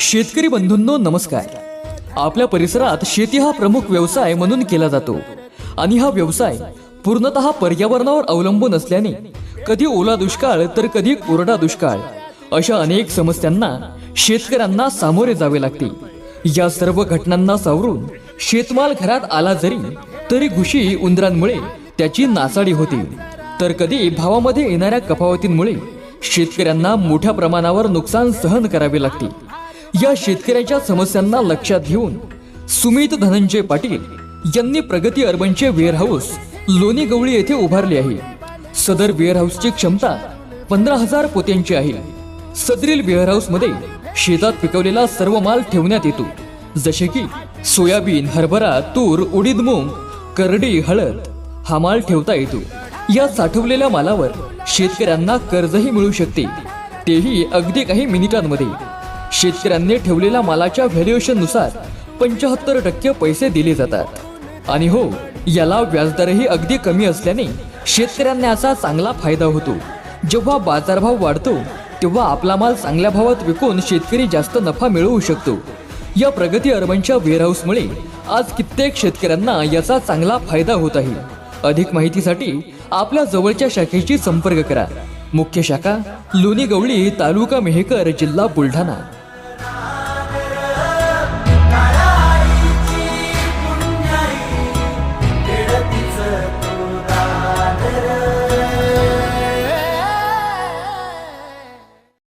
शेतकरी बंधूंनो नमस्कार. आपल्या परिसरात शेती हा प्रमुख व्यवसाय म्हणून केला जातो. आणि हा व्यवसाय पूर्णतः पर्यावरणावर अवलंबून असल्याने कधी ओला दुष्काळ तर कधी कोरडा दुष्काळ अशा अनेक समस्यांना शेतकऱ्यांना सामोरे जावे लागते. या सर्व घटनांना सावरून शेतमाल घरात आला जरी तरी घुशी उंदरांमुळे त्याची नासाडी होते. तर कधी भावामध्ये येणाऱ्या कफावतींमुळे शेतकऱ्यांना मोठ्या प्रमाणावर नुकसान सहन करावे लागते. या शेतकऱ्याच्या समस्यांना लक्षात घेऊन सुमित धनंजय पाटील यांनी प्रगती अर्बनचे वेअरहाऊस लोणी गवळी येथे उभारले आहे. सदर वेअरहाऊसची क्षमता पंधरा हजार पोत्यांची आहे. सदरील वेअरहाऊसमध्ये शेतात पिकवलेला सर्व माल ठेवण्यात येतो. जसे की सोयाबीन हरभरा तूर उडीद मूग करडी हळद हा माल ठेवता येतो. या साठवलेल्या मालावर शेतकऱ्यांना कर्जही मिळू शकते. तेही अगदी काही मिनिटांमध्ये. शेतकऱ्यांनी ठेवलेल्या मालाच्या व्हॅल्युएशननुसार टक्के पैसे दिले जातात. आणि हो याला व्याजदरही अगदी कमी असल्याने शेतकऱ्यांना याचा चांगला फायदा होतो. जेव्हा बाजारभाव वाढतो तेव्हा आपला माल चांगल्या भावात विकून शेतकरी जास्त नफा मिळवू शकतो. या प्रगती अर्बनच्या वेअरहाऊसमुळे आज कित्येक शेतकऱ्यांना याचा चांगला फायदा होत आहे. अधिक माहितीसाठी आपल्या जवळच्या शाखेशी संपर्क करा. मुख्य शाखा लोणी गवळी तालुका मेहकर जिल्हा बुलढाणा.